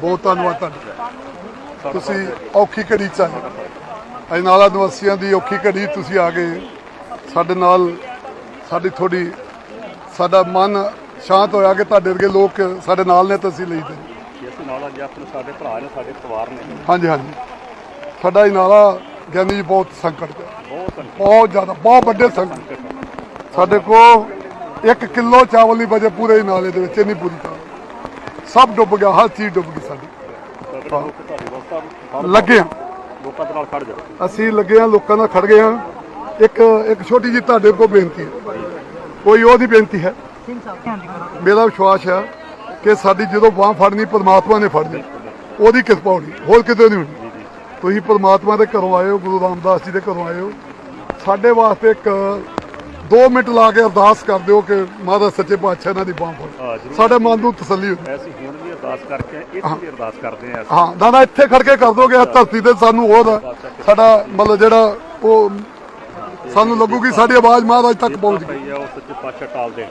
ਬਹੁਤ ਧੰਨਵਾਦ ਤੁਹਾਡਾ। ਤੁਸੀਂ ਔਖੀ ਘੜੀ ਚ ਆਏ। ਅਜਨਾਲਾ ਨਿਵਾਸੀਆਂ ਦੀ ਔਖੀ ਘੜੀ ਤੁਸੀਂ ਆ ਗਏ। ਸਾਡੇ ਨਾਲ ਸਾਡੀ ਥੋੜੀ ਸਾਡਾ ਮਨ ਸ਼ਾਂਤ ਹੋਇਆ ਕਿ ਤੁਹਾਡੇ ਵਰਗੇ ਲੋਕ ਸਾਡੇ ਨਾਲ ਨੇ ਤਾਂ ਅਸੀਂ ਲਈ ਦੇ ਇਸ ਨਾਲ ਅੱਜ ਆਪਣੇ ਸਾਡੇ ਭਰਾ ਨੇ ਸਾਡੇ ਪਰਿਵਾਰ ਨੇ। ਹਾਂਜੀ ਹਾਂਜੀ। ਸਾਡਾ ਅਜਨਾਲਾ ਗਿਆਨੀ ਜੀ ਬਹੁਤ ਸੰਕਟ ਚ। ਬਹੁਤ ਜ਼ਿਆਦਾ ਬਹੁਤ ਵੱਡੇ ਸੰਕਟ। ਸਾਡੇ ਕੋਲ 1 ਕਿਲੋ ਚਾਵਲ ਨਹੀਂ ਬਚੇ ਪੂਰੇ ਨਾਲੇ ਦੇ ਵਿੱਚ ਇੰਨੀ ਪੂਰੀ ਸਭ ਡੁੱਬ ਗਿਆ ਹਰ ਚੀਜ਼ ਡੁੱਬ ਗਈ ਸਾਡੀ। ਲੱਗੇ ਹਾਂ। ਲੋਕਾਂ ਦੇ ਨਾਲ ਖੜ ਜਾਓ। ਅਸੀਂ ਲੱਗੇ ਹਾਂ ਲੋਕਾਂ ਨਾਲ ਖੜ ਗਏ ਹਾਂ। ਇੱਕ ਇੱਕ ਛੋਟੀ ਜਿਹੀ ਤੁਹਾਡੇ ਕੋਲ ਬੇਨਤੀ ਹੈ। ਕੋਈ ਉਹਦੀ ਬੇਨਤੀ ਹੈ? ਮੇਰਾ ਵਿਸ਼ਵਾਸ ਹੈ ਕਿ ਸਾਡੀ ਜਦੋਂ ਬਾਹ ਫੜਨੀ ਪਰਮਾਤਮਾ ਨੇ ਫੜਨੀ ਉਹਦੀ ਕਿਰਪਾ ਹੋਣੀ ਹੋਰ ਕਿਤੇ ਨਹੀਂ ਹੋਣੀ। ਤੁਸੀਂ ਪਰਮਾਤਮਾ ਦੇ ਘਰੋਂ ਆਏ ਹੋ ਗੁਰੂ ਰਾਮਦਾਸ ਜੀ ਦੇ ਘਰੋਂ ਆਏ ਹੋ। ਸਾਡੇ ਵਾਸਤੇ ਇੱਕ 2 ਮਿੰਟ ਲਾ ਕੇ ਅਰਦਾਸ ਕਰ ਦਿਓ ਕਿ ਮਹਾਰਾਜ ਸੱਚੇ ਪਾਤਸ਼ਾਹ ਇਹਨਾਂ ਦੀ ਬਾਹ ਫੜ। ਸਾਡੇ ਮਨ ਨੂੰ ਤਸੱਲੀ ਹੋਵੇ ਅਸੀਂ ਹੁਣ ਵੀ ਅਰਦਾਸ ਕਰਕੇ ਇੱਥੇ ਵੀ ਅਰਦਾਸ ਕਰਦੇ ਹਾਂ ਹਾਂ ਦਾਦਾ ਇੱਥੇ ਖੜ ਕੇ ਕਰ ਦੋਗੇ ਇਸ ਧਰਤੀ ਤੇ ਸਾਨੂੰ ਹੋਰ ਸਾਡਾ ਮਤਲਬ ਜਿਹੜਾ ਉਹ ਸਾਨੂੰ ਲੱਗੂਗੀ ਸਾਡੀ ਆਵਾਜ਼ ਮਹਾਰਾਜ ਤੱਕ ਪਹੁੰਚ ਗਈ। ਪਈ ਆ ਉਹ ਸੱਚੇ ਪਾਤਸ਼ਾਹ ਟਾਲ ਦੇ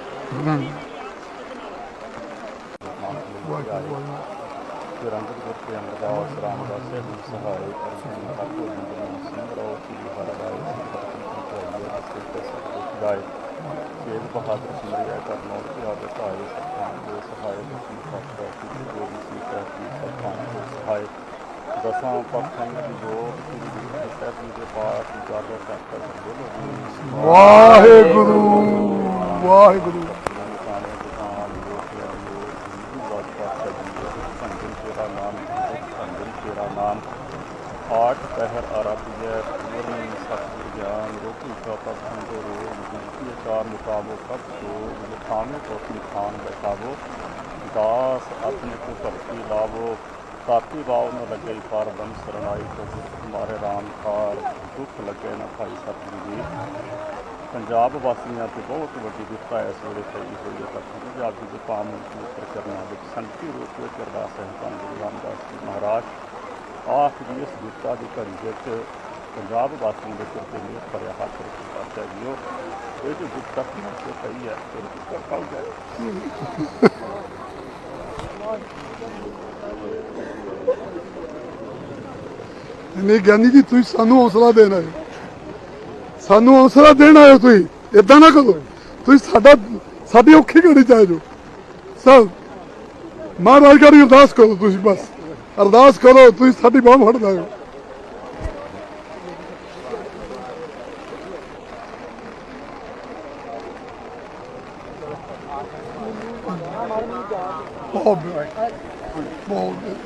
ਰੰਗਤ ਗੁਰ ਕੇ ਅਮਰਦਾਸ ਰਾਮਦਾਸ ਸਾਹਿਬ ਨੂੰ ਗਾਇ ਸ਼ੇਰ ਬਹਾਦਰ ਸਿਮਰਿਆ ਕਰਨੋ ਕਿ ਆਦੇ ਭਾਈ ਸਤਾਨ ਦੇ ਸਹਾਇ ਦਸਮ ਪਾਤਸ਼ਾਹ ਕੀ ਜੋ ਵੀ ਸੀ ਕੀ ਸਤਾਨ ਦੇ ਸਹਾਇ ਦਸਾਂ ਪੱਖਾਂ ਦੀ ਜੋਤ ਸ੍ਰੀ ਗੁਰੂ ਸਾਹਿਬ ਜੀ ਦੇ ਪਾਠ ਉਜਾਗਰ ਕਰ ਬੋਲੋ ਵਾਹਿਗੁਰੂ ਵਾਹਿਗੁਰੂ ਆਠ ਪਹਿਰ ਆਰਾਧਿਆ ਪੂਰਨ ਸਤਿ ਗਿਆਨ ਰੋਟੀ ਖਾਤਾ ਸੰਤੋ ਰੋਗ ਜਿਤੀ ਚਾਰ ਮੁਕਾਬੋ ਕਬ ਸੋ ਲਿਖਾਵੇਂ ਕੋ ਖਾਨ ਬੈਠਾਵੋ ਦਾਸ ਆਪਣੇ ਕੋ ਭਗਤੀ ਲਾਵੋ ਸਾਥੀ ਬਾਉ ਨ ਲੱਗੇ ਪਾਰ ਬੰ ਸਰਣਾਈ ਕੋ ਤੁਮਾਰੇ ਰਾਮ ਕਾਰ ਦੁੱਖ ਲੱਗੇ ਨਾ ਭਾਈ ਸਤਿਗੁਰੂ ਜੀ ਪੰਜਾਬ ਵਾਸੀਆਂ ਤੇ ਬਹੁਤ ਵੱਡੀ ਵਿਪਤਾ ਇਸ ਵੇਲੇ ਪਈ ਹੋਈ ਹੈ ਤਾਂ ਪੰਜਾਬ ਦੀ ਵਿਪਾਮ ਨੂੰ ਪਵਿੱਤਰ ਕਰਨਾ ਵਿੱਚ ਸੰਤੀ ਰੂਪ ਵਿੱਚ ਅਰਦਾਸ ਹੈ ਧੰਨ ਗੁਰੂ ਰਾਮਦਾਸ ਜੀ ਮਹਾਰਾਜ ਆਖ ਦੀ ਇਸ ਵਿਪਤਾ ਦੀ ਘੜੀ ਵਿੱਚ ਪੰਜਾਬ ਵਾਸੀਆਂ ਦੇ ਸਿਰ ਤੇ ਮੇਰ ਭਰਿਆ ਹੱਥ ਰੱਖੀ ਪਾਤਸ਼ਾਹ ਜੀਓ ਇਹ ਜੋ ਵਿਪਤਾ ਤੇ ਪਈ ਹੈ ਤੇ ਵਿਪਤਾ ਕੱਲ ਜਾਏ ਨਹੀਂ ਗਿਆਨੀ ਜੀ, ਤੁਸੀਂ ਸਾਨੂੰ ਹੌਸਲਾ ਦੇਣ ਆਏ। ਸਾਨੂੰ ਹੌਸਲਾ ਦੇਣ ਆਏ ਹੋ ਤੁਸੀਂ। ਇਦਾਂ ਨਾ ਕਰੋ। ਤੁਸੀਂ ਸਾਡਾ, ਸਾਡੀ ਔਖੀ ਘੜੀ ਚ ਆਏ ਜੋ ਸਭ ਮਹਾਰਾਜ ਕਰੀ ਅਰਦਾਸ ਕਰੋ ਤੁਸੀਂ ਬਸ। ਅਰਦਾਸ ਕਰੋ ਤੁਸੀਂ ਸਾਡੀ ਬਾਹ ਫੜ ਲਾਓ ਬਹੁਤ ਬਹੁਤ